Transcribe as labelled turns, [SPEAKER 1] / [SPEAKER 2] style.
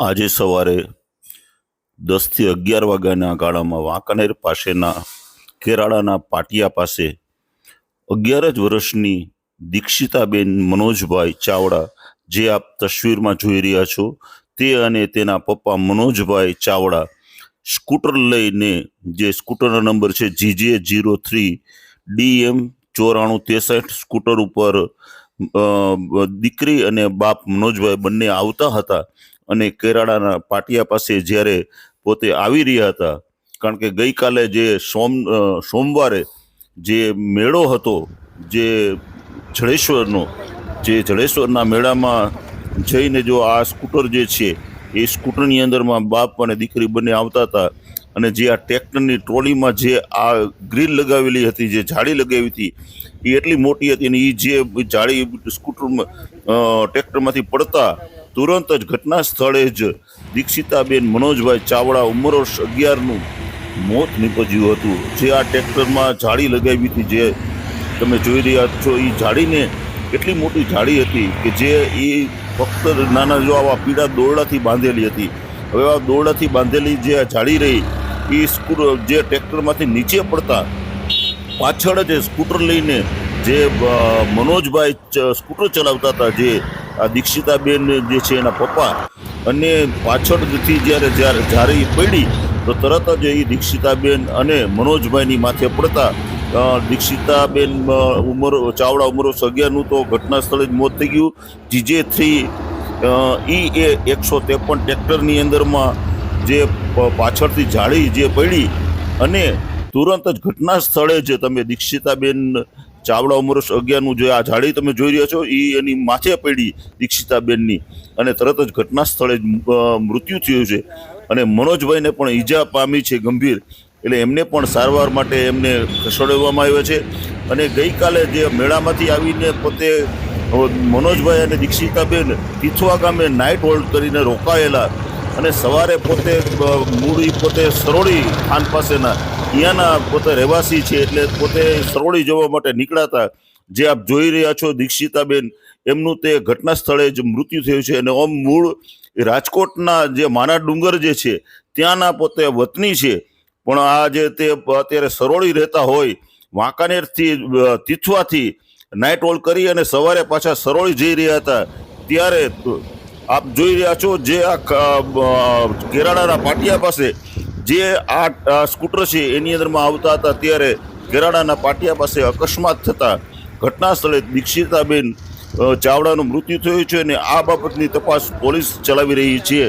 [SPEAKER 1] આજે સવારે દસથી અગિયાર વાગ્યાના ગાળામાં વાંકાનેર પાસેના કેરાળાના પાટિયા પાસે અગિયાર જ વર્ષની દીક્ષિતાબેન મનોજભાઈ ચાવડા જે આપ તસવીરમાં જોઈ રહ્યા છો, તે અને તેના પપ્પા મનોજભાઈ ચાવડા સ્કૂટર લઈને, જે સ્કૂટરનો નંબર છે જીજે જીરો થ્રી, ડીએમ ચોરાણું ત્રેસઠ સ્કૂટર ઉપર દીકરી અને બાપ મનોજભાઈ બંને આવતા હતા. અને કેરાળાના પાટિયા પાસે જ્યારે પોતે આવી રહ્યા હતા, કારણ કે ગઈકાલે જે સોમ સોમવારે જે મેળો હતો, જે જડેશ્વરનો, જે જડેશ્વરના મેળામાં જઈને જો આ સ્કૂટર જે છે, એ સ્કૂટરની અંદરમાં બાપ અને દીકરી બંને આવતા હતા અને જે આ ટ્રેક્ટરની ટ્રોલીમાં જે આ ગ્રીલ લગાવેલી હતી, જે જાળી લગાવી હતી, એ એટલી મોટી હતી અને એ જે જાળી સ્કૂટરમાં ટ્રેક્ટરમાંથી પડતા તુરંત જ ઘટના સ્થળે જ દીક્ષિતાબેન મનોજભાઈ ચાવડા ઉંમર વર્ષ અગિયારનું મોત નીપજ્યું હતું. જે આ ટ્રેક્ટરમાં જાળી લગાવી હતી જે તમે જોઈ રહ્યા છો એ જાળીને એટલી મોટી જાળી હતી કે જે એ ફક્ત નાના જો આવા પીળા દોરડાથી બાંધેલી હતી. હવે આ દોરડાથી બાંધેલી જે આ જાળી રહી એ સ્કૂટર જે ટ્રેક્ટરમાંથી નીચે પડતા પાછળ જ સ્કૂટર લઈને જે મનોજભાઈ સ્કૂટર ચલાવતા હતા જે આ દીક્ષિતાબેન જે છે એના પપ્પા. અને પાછળથી જ્યારે જ્યારે જારી પડી, તો તરત જ એ દીક્ષિતાબેન અને મનોજભાઈની માથે પડતા દીક્ષિતાબેન ઉંમર, ચાવડા ઉંમરો વર્ષ તો ઘટના સ્થળે જ મોત થઈ ગયું. જીજે થ્રી ઈ એ એકસો ત્રેપન ટ્રેક્ટરની અંદરમાં જે પાછળથી જાળી જે પડી, અને તુરંત જ ઘટના સ્થળે જ તમે દીક્ષિતાબેન ચાવડા ઉંમર વર્ષ અગિયારનું જે આ જાળી તમે જોઈ રહ્યા છો એ એની માથે પડી દીક્ષિતાબેનની. અને તરત જ ઘટના સ્થળે જ મૃત્યુ થયું છે. અને મનોજભાઈને પણ ઈજા પામી છે ગંભીર. એટલે એમને પણ સારવાર માટે એમને ખસેડવામાં આવ્યા છે. અને ગઈકાલે જે મેળામાંથી આવીને પોતે મનોજભાઈ અને દીક્ષિતાબેન તીથવા ગામે નાઇટ હોલ્ડ કરીને રોકાયેલા. અને સવારે પોતે મૂળી પોતે સરોળી ખાન પાસેના અહીંયાના પોતે રહેવાસી છે એટલે પોતે સરોળી જવા માટે નીકળ્યા જે આપ જોઈ રહ્યા છો દીક્ષિતાબેન, એમનું તે ઘટના સ્થળે જ મૃત્યુ થયું છે અને ઓમ મૂળ રાજકોટના જે માના ડુંગર જે છે ત્યાંના પોતે વતની છે. પણ આ જે તે અત્યારે સરોળી રહેતા હોય, વાંકાનેરથી તિથવાથી નાઇટ હોલ કરી અને સવારે પાછા સરોળી જઈ રહ્યા હતા. ત્યારે આપ જોઈ રહ્યા છો જે આ કેરાળાના પાટિયા પાસે જે આ સ્કૂટર છે, એની અંદરમાં આવતા હતા ત્યારે ગેરાડાના પાટિયા પાસે અકસ્માત થતા ઘટના સ્થળે દીક્ષિતાબેન ચાવડાનું મૃત્યુ થયું છે અને આ બાબતની તપાસ પોલીસ ચલાવી રહી છે.